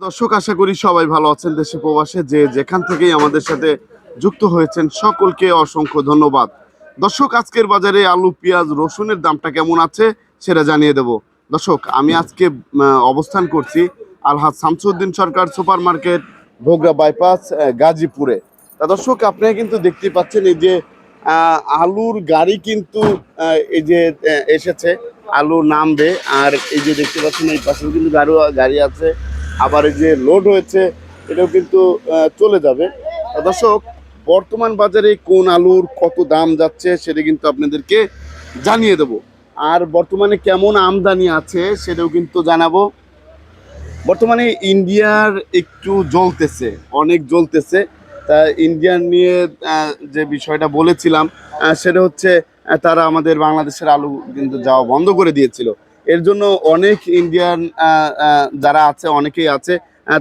দর্শক, আশা করি সবাই ভালো আছেন দেশে প্রবাসে। যে যেখান থেকেই আমাদের সাথে যুক্ত হয়েছেন, সকলকে অসংখ্য ধন্যবাদ। দর্শক, আজকের বাজারে আলু, পেঁয়াজ, রসুনের দামটা কেমন আছে সেটা জানিয়ে দেব। দর্শক, আমি আজকে অবস্থান করছি Alhaj Shamsuddin Sarkar super market Bhogra bypass গাজীপুরে। তা দর্শক আপনারা কিন্তু দেখতে পাচ্ছেন এই যে আলুর গাড়ি কিন্তু এই যে এসেছে, আলু নামবে। আর এই যে দেখতে পাচ্ছেন, এই পাশে কিন্তু গাড়ি আছে। আবার যে লোড হয়েছে, এটাও কিন্তু চলে যাবে। দর্শক, বর্তমান বাজারে কোন আলুর কত দাম যাচ্ছে সেটা কিন্তু আপনাদেরকে জানিয়ে দেব। আর বর্তমানে কেমন আমদানি আছে সেটাও কিন্তু জানাব। বর্তমানে ইন্ডিয়ার একটু জ্বলতেছে, অনেক জ্বলতেছে। তা ইন্ডিয়ান নিয়ে যে বিষয়টা বলেছিলাম সেটা হচ্ছে তারা আমাদের বাংলাদেশের আলু কিন্তু যাওয়া বন্ধ করে দিয়েছিল। এর জন্য অনেক ইন্ডিয়ান যারা আছে অনেকেই আছে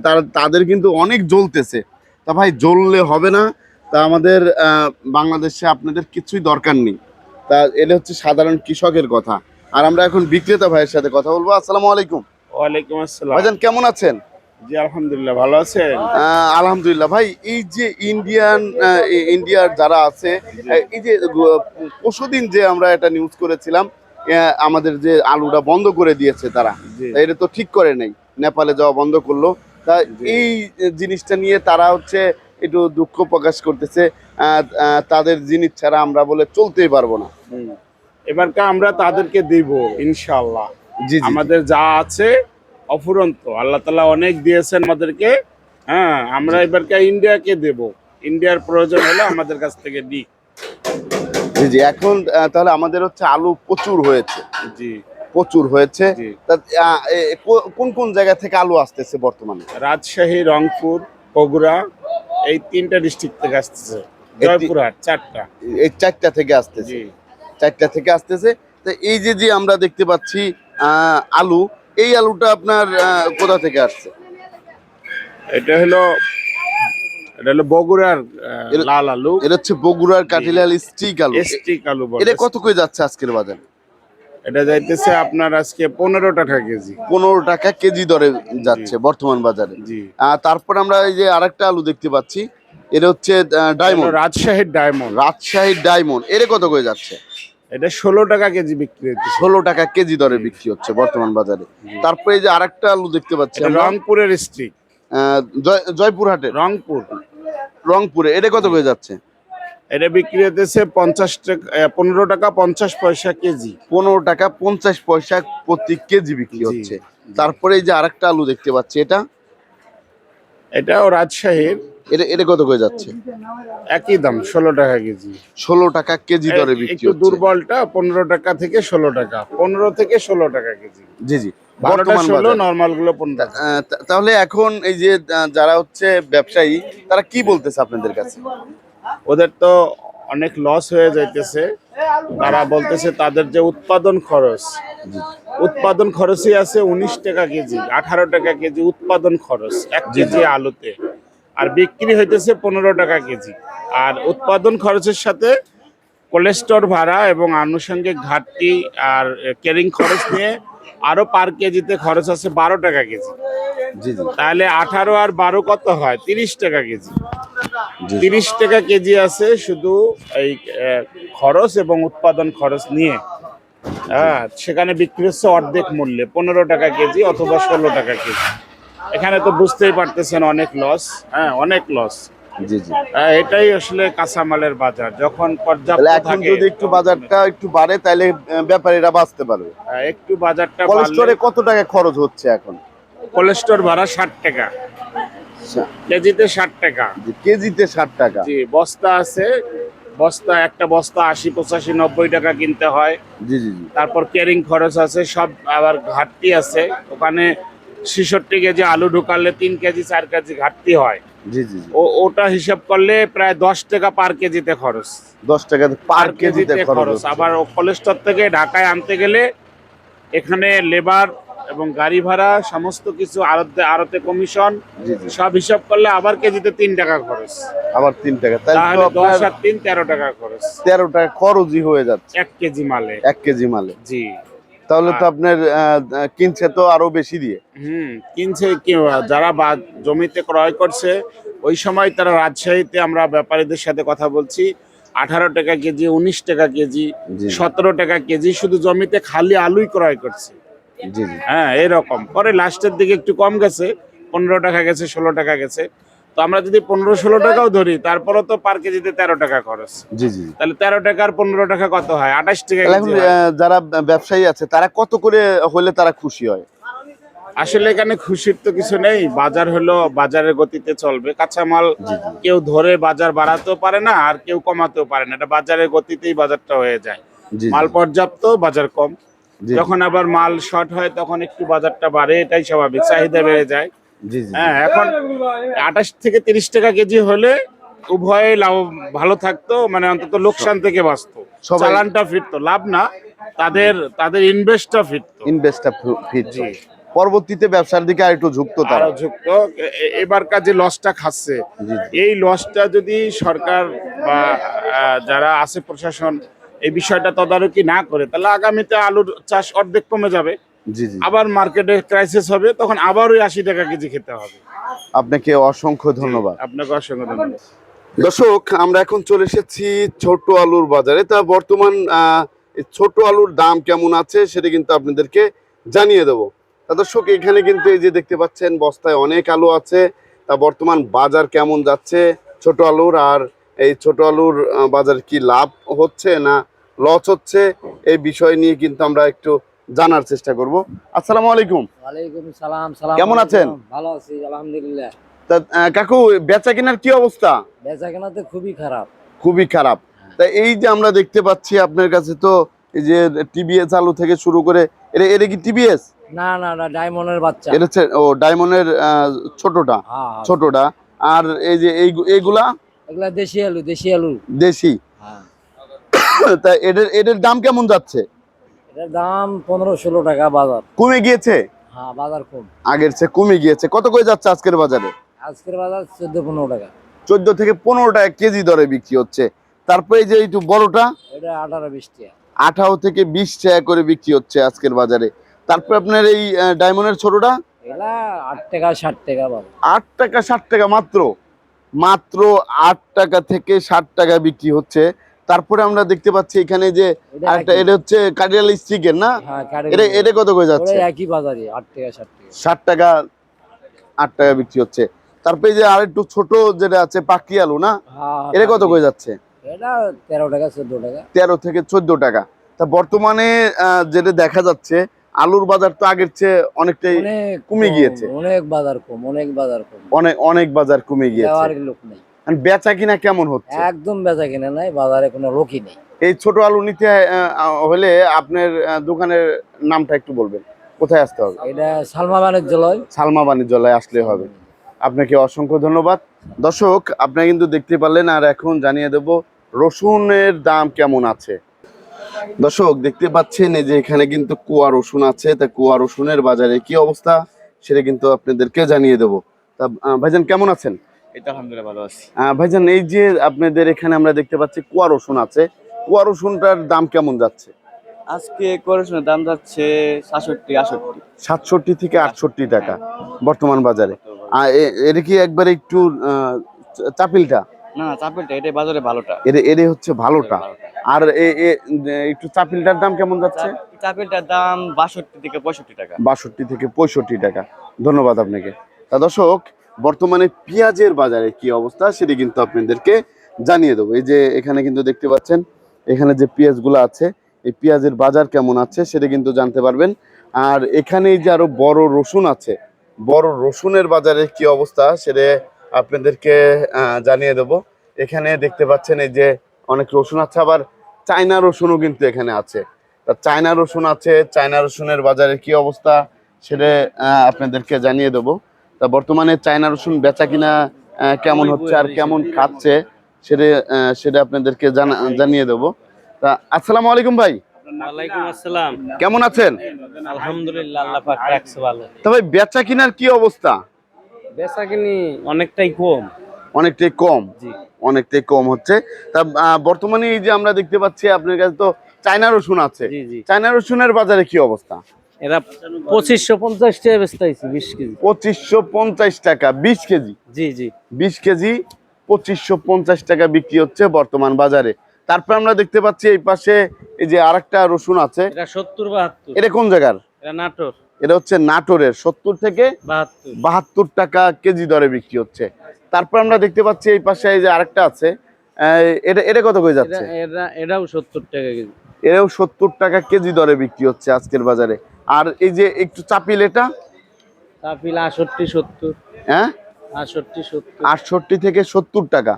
তারা তাদের কিন্তু অনেক জ্বলতেছে। তা ভাই জ্বললে হবে না। তা আমাদের বাংলাদেশে আপনাদের কিছুই দরকার নেই। তা এটা হচ্ছে সাধারণ কৃষকের কথা। আর আমরা এখন বিক্রেতা ভাইয়ের সাথে কথা বলব। আসসালামু আলাইকুম। ওয়ালাইকুম আসসালাম। ভাইজান কেমন আছেন? জি আলহামদুলিল্লাহ ভালো আছেন? আলহামদুলিল্লাহ। ভাই এই যে ইন্ডিয়ান ইন্ডিয়ার যারা আছে এই যে পরশুদিন যে আমরা একটা নিউজ করেছিলাম আমাদের যে আলুটা বন্ধ করে দিয়েছে তারা এটা তো ঠিক করে নাই। নেপালে যাওয়া বন্ধ করল। তা এই জিনিসটা নিয়ে তারা হচ্ছে একটু দুঃখ প্রকাশ করতেছে। তাদের জিনিস ছাড়া আমরা বলে চলতেই পারব না। এবারকা আমরা তাদেরকে দিব ইনশাআল্লাহ। জি আমাদের যা আছে অফুরন্ত। আল্লাহ তালা অনেক দিয়েছেন আমাদেরকে। হ্যাঁ আমরা এবারকা ইন্ডিয়াকে দেব। ইন্ডিয়ার প্রয়োজন হলে আমাদের কাছ থেকে দিক জি জি এখন তাহলে আমাদের হচ্ছে আলু প্রচুর হয়েছে। জি। প্রচুর হয়েছে। কোন কোন জায়গা থেকে আলু আসতেছে বর্তমানে? রাজশাহী রংপুর বগুড়া এই তিনটা ডিস্ট্রিক্ট থেকে আসতেছে। জয়পুরহাট চারটা। এই চারটা থেকে আসতেছে। চারটা থেকে আসতেছে। তো এই যে যে আমরা দেখতে পাচ্ছি আলু এই আলুটা আপনার কোথা থেকে আসছে? এটা হলো এটা হলো বগুড়ার লাল আলু। এটা হচ্ছে বগুড়ার কাঠিলাল স্টিক আলু। এসটিক আলু এটা কত করে যাচ্ছে আজকের বাজার? এটা যাইতেছে আপনার আজকে পনেরো টাকা কেজি। পনেরো টাকা কেজি দরে যাচ্ছে বর্তমান বাজারে। জি। তারপর আমরা এই যে আরেকটা আলু দেখতে পাচ্ছি। এটা হচ্ছে ডায়মন্ড। রাজশাহীর ডায়মন্ড। রাজশাহীর ডায়মন্ড। এটা কত করে যাচ্ছে? এটা ষোলো টাকা কেজি বিক্রি হচ্ছে। ষোলো টাকা কেজি দরে বিক্রি হচ্ছে বর্তমান বাজারে। তারপরে এই যে আরেকটা আলু দেখতে পাচ্ছি রংপুরের স্ট্রিক আহ, জয়- জয়পুরহাটের। রংপুর। রংপুরে এটা কত করে যাচ্ছে? এটা বিক্রি হতেছে পঞ্চাশ টাকা পনেরো টাকা পঞ্চাশ পয়সা কেজি। পনেরো টাকা পঞ্চাশ পয়সা প্রতি কেজি বিক্রি হচ্ছে। তারপরে এই যে আরেকটা আলু দেখতে পাচ্ছি এটা? এটাও রাজশাহীর। এটা এটা কত করে যাচ্ছে? একই দাম ষোলো টাকা কেজি। ষোলো টাকা কেজি দরে বিক্রি দুর্বলটা পনেরো টাকা থেকে ষোলো টাকা পনেরো থেকে ষোলো টাকা কেজি। জি জি। তাহলে এখন এই যে যারা হচ্ছে ব্যবসায়ী তারা কি বলতেছে আপনাদের কাছে? ওদের তো অনেক লস হয়ে যাইতেছে। তারা বলতেছে তাদের যে উৎপাদন খরচ উৎপাদন খরচই আছে উনিশ টাকা কেজি আঠারো টাকা কেজি উৎপাদন খরচ এক কেজি আলুতে। আর বিক্রি হইতেছে পনেরো টাকা কেজি। আর উৎপাদন খরচের সাথে কোলেস্টোর ভাড়া এবং আনুষঙ্গিক ঘাটতি আর ক্যারিং খরচ নিয়ে আরও পার কেজিতে খরচ আছে বারো টাকা কেজি। জি জি। তাহলে আঠারো আর বারো কত হয়? তিরিশ টাকা কেজি। তিরিশ টাকা কেজি আছে শুধু এই খরচ এবং উৎপাদন খরচ নিয়ে। হ্যাঁ সেখানে বিক্রি হচ্ছে অর্ধেক মূল্যে পনেরো টাকা কেজি অথবা ষোলো টাকা কেজি। এখানে তো বুঝতেই পারতেছেন অনেক লস হ্যাঁ অনেক লস জি জি। এটাই আসলে কাঁচামালের বাজার। যখন পর্যাপ্ত এখন যদি একটু বাজারটা একটু বাড়ে তাহলে ব্যাপারীরা বাঁচতে পারবে। একটু বাজারটা কলেস্টোরে কত টাকা খরচ হচ্ছে এখন? কোলেস্টোর ভাড়া ষাট টাকা। কেজিতে ষাট টাকা। কেজিতে ষাট টাকা। জি বস্তা আছে। বস্তা একটা বস্তা আশি পঁচাশি নব্বই টাকা কিনতে হয়। জি জি জি। তারপর ক্যারিং খরচ আছে সব আবার ঘাটতি আছে। ওখানে ছেষট্টি কেজি আলু ঢুকালে তিন কেজি চার কেজি ঘাটতি হয়। জি জি ও ওটা হিসাব করলে প্রায় দশ টাকা পার কেজিতে খরচ। দশ টাকা পার কেজিতে খরচ আবার ও কলেস্টর থেকে ঢাকায় আনতে গেলে এখানে লেবার এবং গাড়ি ভাড়া সমস্ত কিছু আড়তে আড়তে কমিশন জি জি। সব হিসাব করলে আবার কেজিতে তিন টাকা খরচ। আবার তিন টাকা। তাহলে দশ আর তিন তেরো টাকা খরচ। তেরো টাকা খরচই হয়ে যাচ্ছে। এক কেজি মালে। এক কেজি মালে। জি। তাহলে তো আপনার কিনছে তো আরও বেশি দিয়ে। হুম কিনছে কি যারা বা- জমিতে ক্রয় করছে ওই সময় তারা রাজশাহীতে আমরা ব্যাপারীদের সাথে কথা বলছি আঠারো টাকা কেজি উনিশ টাকা কেজি সতেরো টাকা কেজি শুধু জমিতে খালি আলুই ক্রয় করছে। হ্যাঁ এরকম। পরে লাস্টের দিকে একটু কম গেছে পনেরো টাকা গেছে ষোলো টাকা গেছে। তো আমরা যদি পনেরো ষোলো টাকাও ধরি তারপরও তো পার কেজিতে তেরো টাকা খরচ। জি জি তাহলে তেরো টাকা আর পনেরো টাকা কত হয়? আঠাশ টাকা এখন যারা ব্যবসায়ী আছে তারা কত করে হলে তারা খুশি হয়? আসলে এখানে খুশির তো কিছু নেই। বাজার হলো বাজারের গতিতে চলবে। কাঁচামাল কেউ ধরে বাজার বাড়াতেও পারে না আর কেউ কমাতেও পারে না। এটা বাজারের গতিতেই বাজারটা হয়ে যায়। মাল পর্যাপ্ত বাজার কম। যখন আবার মাল শর্ট হয় তখন একটু বাজারটা বাড়ে। এটাই স্বাভাবিক। চাহিদা বেড়ে যায়। হ্যাঁ এখন আঠাশ থেকে তিরিশ টাকা কেজি হলে উভয়ে লাভ ভালো থাকতো মানে অন্তত লোকসান থেকে বাঁচতো। চালানটা ফিরতো লাভ না তাদের তাদের ইনভেস্টটা ফিরতো। ইনভেস্টটা ফিট জি। পরবর্তীতে ব্যবসার দিকে আর একটু ঝুঁকতো তারা। আরও যুক্ত এ- এ- এবারকার যে লসটা খাচ্ছে। এই লসটা যদি সরকার বা যারা আছে প্রশাসন এই বিষয়টা তদারকি না করে তাহলে আগামীতে আলুর চাষ অর্ধেক কমে যাবে। আবার মার্কেটে ক্রাইসিস হবে তখন আবার ওই আশি টাকা কেজি খেতে হবে। আপনাকে অসংখ্য ধন্যবাদ। আপনাকে অসংখ্য ধন্যবাদ। দর্শক আমরা এখন চলে এসেছি ছোট আলুর বাজারে। তা বর্তমান ছোট আলুর দাম কেমন আছে সেটা কিন্তু আপনাদেরকে জানিয়ে দেবো। তা দর্শক এখানে কিন্তু এই যে দেখতে পাচ্ছেন বস্তায় অনেক আলু আছে। তা বর্তমান বাজার কেমন যাচ্ছে ছোট আলুর? আর এই ছোট আলুর বাজার কি লাভ হচ্ছে না লস হচ্ছে? এই বিষয় নিয়ে কিন্তু আমরা একটু জানার চেষ্টা করব। আসসালামু আলাইকুম। ওয়ালাইকুম সালাম সালাম কেমন আছেন? ভালো আছি আলহামদুলিল্লাহ। তা কাকু বেচা কেনার কি অবস্থা? বেচা কেনা তো খুবই খারাপ। খুবই খারাপ। তা এই যে আমরা দেখতে পাচ্ছি আপনার কাছে তো এই যে টিবিএস আলু থেকে শুরু করে এটা এটা কি টিবিএস না না না ডায়মন্ডের বাচ্চা। এটা হচ্ছে ও ডায়মন্ডের ছোটটা হ্যাঁ হ্যাঁ। ছোটটা। আর এই যে এই এইগুলা? এগুলা দেশি আলু দেশি আলু। দেশি। হ্যাঁ। তা এদের এদের দাম কেমন যাচ্ছে? এটার দাম পনেরো ষোলো টাকা বাজার। কমে গিয়েছে? হ্যাঁ বাজার কম। আগের চেয়ে কমে গিয়েছে। কত করে যাচ্ছে আজকের বাজারে? আজকের বাজার চোদ্দ পনেরো টাকা। চোদ্দ থেকে পনেরো টাকা কেজি দরে বিক্রি হচ্ছে। তারপরে এই যে একটু বড়টা এটা আঠারো বিশ টাকা। আঠারো থেকে বিশ টাকা করে বিক্রি হচ্ছে আজকের বাজারে। তারপরে আপনার এই ডায়মন্ডের ছোটটা? এগুলা আট টাকা ষাট টাকা আট টাকা ষাট টাকা মাত্র। মাত্র আট টাকা থেকে ষাট টাকা বিক্রি হচ্ছে। তারপরে আমরা দেখতে পাচ্ছি এখানে যে এটা আরেকটা এটা হচ্ছে কাটিয়াল স্টিকের না? হ্যাঁ এটা এটা কত করে যাচ্ছে? একই বাজারে টাকা ষাট টাকা। ষাট টাকা আট টাকা বিক্রি হচ্ছে। তারপরে যে আরেকটু ছোট যেটা আছে পাকি আলু না? হ্যাঁ এটা কত করে যাচ্ছে? এটা টাকা টাকা। থেকে চোদ্দ টাকা। তা বর্তমানে যেটা দেখা যাচ্ছে আলুর বাজার তো আগের চেয়ে অনেকটাই কমে গিয়েছে। অনেক বাজার কম অনেক বাজার কম। অনেক অনেক বাজার কমে গিয়েছে। লোক নেই। বেচা কিনা কেমন হচ্ছে? একদম বেচা কিনা নাই বাজারে কোনো লোকই নেই। এই ছোট আলু নিতে হলে আপনার দোকানের নামটা একটু বলবেন। কোথায় আসতে হবে? এটা সালমা বাণিজ্যালয়। সালমা বাণিজ্যালয়ে আসলে হবে। আপনাকে অসংখ্য ধন্যবাদ। দর্শক আপনারা কিন্তু দেখতে পারলেন আর এখন জানিয়ে দেব রসুনের দাম কেমন আছে। দর্শক দেখতে পাচ্ছেন এই যে এখানে কিন্তু কুয়া রসুন আছে। তা কুয়া রসুনের বাজারে কি অবস্থা সেটা কিন্তু আপনাদেরকে জানিয়ে দেব। তা ভাইজান কেমন আছেন? এটা আলহামদুলিল্লাহ ভালো আছি। ভাইজান এই যে আপনাদের এখানে আমরা দেখতে পাচ্ছি কুয়া রসুন আছে কুয়া রসুনটার দাম কেমন যাচ্ছে? আজকে করোশনের দাম যাচ্ছে সাতষট্টি আষট্টি সাতষট্টি থেকে আটষট্টি টাকা বর্তমান বাজারে। আর এটা কি একবার একটু চাপিলটা? না না চাপেলটা এটাই বাজারে ভালোটা। হচ্ছে ভালোটা। আর একটু চাপিলটার দাম কেমন যাচ্ছে? চাপেলটার দাম বাষট্টি থেকে পঁয়ষট্টি টাকা। বাষট্টি থেকে পঁয়ষট্টি টাকা। ধন্যবাদ আপনাকে। তা দর্শক বর্তমানে পেঁয়াজের বাজারে কি অবস্থা সেটি কিন্তু আপনাদেরকে জানিয়ে দেবো। এই যে এখানে কিন্তু দেখতে পাচ্ছেন, এখানে যে পেঁয়াজগুলো আছে, এই পেঁয়াজের বাজার কেমন আছে সেটা কিন্তু জানতে পারবেন। আর এখানে যে আরও বড় রসুন আছে, বড় রসুনের বাজারে কি অবস্থা সেটা আপনাদেরকে জানিয়ে দেবো। এখানে দেখতে পাচ্ছেন এই যে অনেক রসুন আছে, আবার চায়না রসুনও কিন্তু এখানে আছে। তা চায়না রসুন আছে, চায়না রসুনের বাজারে কি অবস্থা সেটা আপনাদেরকে জানিয়ে দেবো। তা বর্তমানে চায়না রসুন বেচা কিনা কেমন হচ্ছে আর কেমন খাচ্ছে সেটা সেটা আপনাদেরকে জানিয়ে দেবো। তা আসসালামু আলাইকুম ভাই। কেমন আছেন? আলহামদুলিল্লাহ আল্লাহ পাক রাখছে ভালো। তা ভাই বেচা কিনার কি অবস্থা? বেচা কিনি অনেকটাই কম। অনেকটাই কম? অনেকটাই কম হচ্ছে। তা বর্তমানে এই যে আমরা দেখতে পাচ্ছি আপনার কাছে তো চায়না রসুন আছে। চায়না রসুনের বাজারে কি অবস্থা? এরা পঁচিশশো পঞ্চাশ টাকা বেচতে হয়েছে বিশ কেজি। পঁচিশশো পঞ্চাশ টাকা বিশ কেজি? জি জি। বিশ কেজি পঁচিশশো পঞ্চাশ টাকা বিক্রি হচ্ছে বর্তমান বাজারে। তারপর আমরা দেখতে পাচ্ছি এই পাশে এই যে আরেকটা রসুন আছে। এটা সত্তর বাহাত্তর। এটা কোন জায়গার? এটা নাটোর। এটা হচ্ছে নাটোরের সত্তর থেকে বাহাত্তর। টাকা কেজি দরে বিক্রি হচ্ছে। তারপর আমরা দেখতে পাচ্ছি এই পাশে এই যে আরেকটা আছে এটা এটা কত করে যাচ্ছে? এটা এটাও সত্তর টাকা কেজি। এটাও সত্তর টাকা কেজি দরে বিক্রি হচ্ছে আজকের বাজারে। আর এই যে একটু চাপিল এটা? চাপিল আটষট্টি সত্তর। হ্যাঁ? আটষট্টি সত্তর। আটষট্টি থেকে সত্তর টাকা।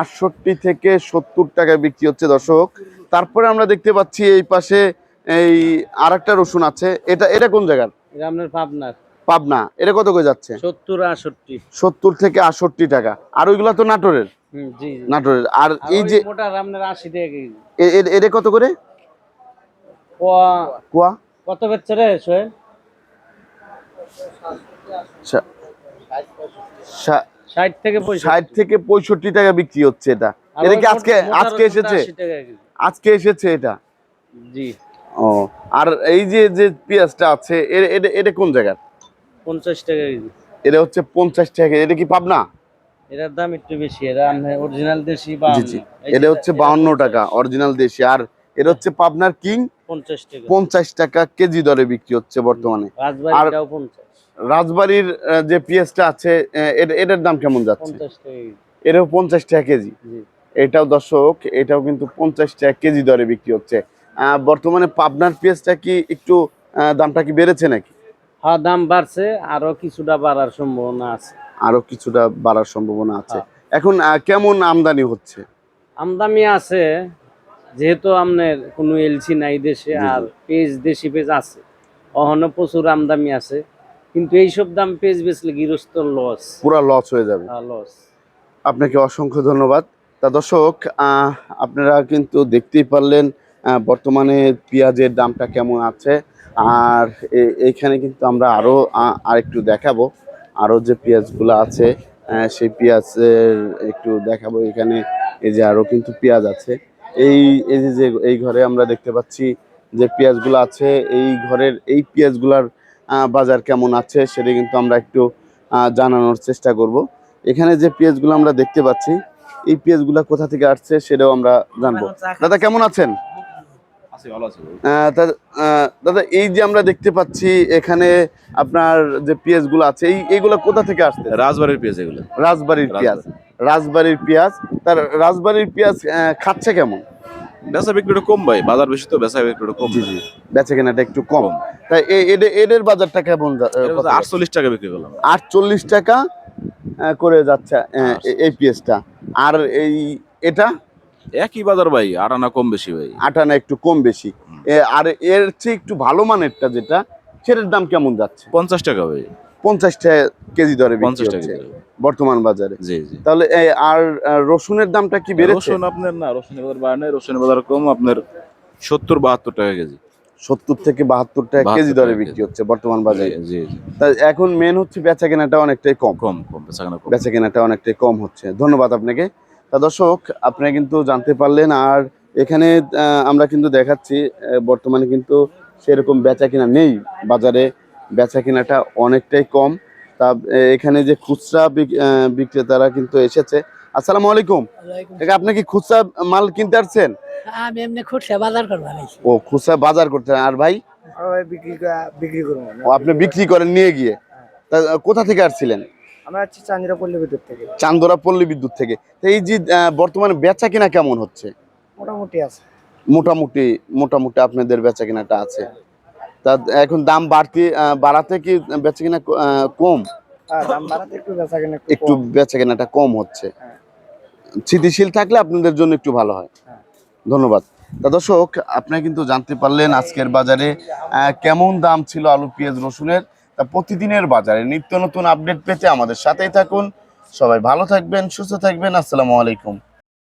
আটষট্টি থেকে সত্তর টাকা বিক্রি হচ্ছে দর্শক। তারপরে আমরা দেখতে পাচ্ছি এই পাশে এই আর একটা রসুন আছে। এটা এটা কোন জায়গার? আপনার পাবনার। পাবনা। এটা কত করে যাচ্ছে? সত্তর আটষট্টি। সত্তর থেকে আটষট্টি টাকা। আর ওইগুলা তো নাটোরের? নাটোরের। আর এই যে আপনার আশি টাকা এটা কত করে? কুয়া? কত বেচছে রে সোহেল? ষাট থেকে পঁয়ষট্টি। ষাট থেকে পঁয়ষট্টি টাকা বিক্রি হচ্ছে এটা। এটা কি আজকে আজকে এসেছে? আশি টাকা কেজি। আজকে এসেছে এটা? জি। ও আর এই যে যে পেঁয়াজটা আছে এটা এটা কোন জায়গার? পঞ্চাশ টাকা কেজি। এটা হচ্ছে পঞ্চাশ টাকা এটা কি পাবনা? এটার দাম একটু বেশি এটা অরিজিনাল দেশি বা জি জি। এটা হচ্ছে বাউন্ন টাকা অরিজিনাল দেশি। আর এটা হচ্ছে পাবনার কিং পঞ্চাশ টাকা। কেজি দরে বিক্রি হচ্ছে বর্তমানে। রাজবাড়ির যে পেঁয়াজটা আছে এটার দাম কেমন যাচ্ছে? এটাও পঞ্চাশ টাকা কেজি। এটাও দর্শক এটাও কিন্তু পঞ্চাশ টাকা কেজি দরে বিক্রি হচ্ছে। বর্তমানে পাবনার পেঁয়াজটা কি একটু দামটা কি বেড়েছে নাকি? হ্যাঁ দাম বাড়ছে আরও কিছুটা বাড়ার সম্ভাবনা আছে। আরও কিছুটা বাড়ার সম্ভাবনা আছে। হ্যাঁ। এখন কেমন আমদানি হচ্ছে? আমদানি আছে যেহেতু আপনার কোনো এলসি নাই দেশে। আর পেজ দেশি পেজ আছে। অহনো প্রচুর আমদামি আছে। কিন্তু এইসব দাম পেজ বেচলে গৃহস্থ লস পুরো লস হয়ে যাবে। লস আপনাকে অসংখ্য ধন্যবাদ। তা দর্শক আপনারা কিন্তু দেখতেই পারলেন বর্তমানে পেঁয়াজের দামটা কেমন আছে। আর এইখানে কিন্তু আমরা আরও আরেকটু দেখাবো। আরও যে পেঁয়াজগুলো আছে সেই পেঁয়াজের একটু দেখাবো। এখানে এই যে আরও কিন্তু পেঁয়াজ আছে। এই এই যে এই ঘরে আমরা দেখতে পাচ্ছি যে পেঁয়াজগুলো আছে এই ঘরের এই পেঁয়াজগুলার বাজার কেমন আছে সেটা কিন্তু আমরা একটু জানানোর চেষ্টা করব। এখানে যে পেঁয়াজগুলো আমরা দেখতে পাচ্ছি এই পেঁয়াজগুলো কোথা থেকে আসছে সেটাও আমরা জানব। দাদা কেমন আছেন? আহ, তা- আহ, দাদা এই যে আমরা দেখতে পাচ্ছি এখানে আপনার যে পেঁয়াজগুলো আছে এই এইগুলো কোথা থেকে আসছে? রাজবাড়ির পেঁয়াজ এগুলো। রাজবাড়ির পেঁয়াজ। রাজবাড়ির পেঁয়াজ তার রাজবাড়ির পেঁয়াজ খাচ্ছে কেমন? বেচা বিক্রিটা কম ভাই বাজার বেশি তো বেচা বিক্রিটা কম জি জি। বেচে কেনাটা একটু কম। তাই এ- এদের বাজারটা কেমন আটচল্লিশ টাকা বিক্রি করলাম। আটচল্লিশ টাকা করে যাচ্ছে এ- এই পেঁয়াজটা। আর এই এটা? একই বাজার ভাই আট আনা কম বেশি ভাই। আটানা একটু কম বেশি। আর এর চেয়ে একটু ভালো মানেরটা যেটা সেটার দাম কেমন যাচ্ছে? পঞ্চাশ টাকা ভাই। পঞ্চাশ টাকা কেজি দরে পঞ্চাশ টাকা বর্তমান বাজারে। জি জি। তাহলে আর রসুনের দামটা কি বেড়েছে? রসুন আপনার না রসুনের বাজার বাড়ে নাই রসুনের বাজার কম আপনার সত্তর বাহাত্তর টাকা কেজি। সত্তর থেকে বাহাত্তর টাকা কেজি দরে বিক্রি হচ্ছে বর্তমান বাজারে। জি জি তা এখন মেন হচ্ছে বেচা কেনাটা অনেকটাই কম। কম কম বেচা কেনাটা অনেকটাই কম হচ্ছে। ধন্যবাদ আপনাকে। তা দর্শক আপনারা কিন্তু জানতে পারলেন আর এখানে আমরা কিন্তু দেখাচ্ছি বর্তমানে কিন্তু সেরকম বেচা কিনা নেই বাজারে। বেচা কেনাটা অনেকটাই কম। তা এখানে যে খুচরা বিক্রেতারা কিন্তু এসেছে। আসসালামু আলাইকুম। আপনি কি খুচরা মাল কিনতে আসছেন? আমি এমনি খুঁটছে বাজার করবার ও খুচরা বাজার করতে আর ভাই? বিক্রি বিক্রি করব আপনি বিক্রি করেন নিয়ে গিয়ে। তা কোথা থেকে আসছিলেন? আমরা হচ্ছে চান্দিরা পল্লী বিদ্যুৎ থেকে। চান্দোরা পল্লী বিদ্যুৎ থেকে। তো এই যে বর্তমানে বেচা কিনা কেমন হচ্ছে? মোটামুটি আছে। মোটামুটি মোটামুটি আপনাদের বেচা কেনাটা আছে। তা এখন দাম বাড়তি বাড়াতে কি বেচা কেনা কম? হ্যাঁ, দাম বাড়াতে একটু বেচা কেনাটা কম হচ্ছে। হ্যাঁ। স্থিতিশীল থাকলে আপনাদের জন্য একটু ভালো হয়। হ্যাঁ। ধন্যবাদ। তা দর্শক আপনারা কিন্তু জানতে পারলেন আজকের বাজারে কেমন দাম ছিল আলু পেঁয়াজ রসুনের। তা প্রতিদিনের বাজারে নিত্য নতুন আপডেট পেতে আমাদের সাথেই থাকুন। সবাই ভালো থাকবেন সুস্থ থাকবেন। আসসালামু আলাইকুম।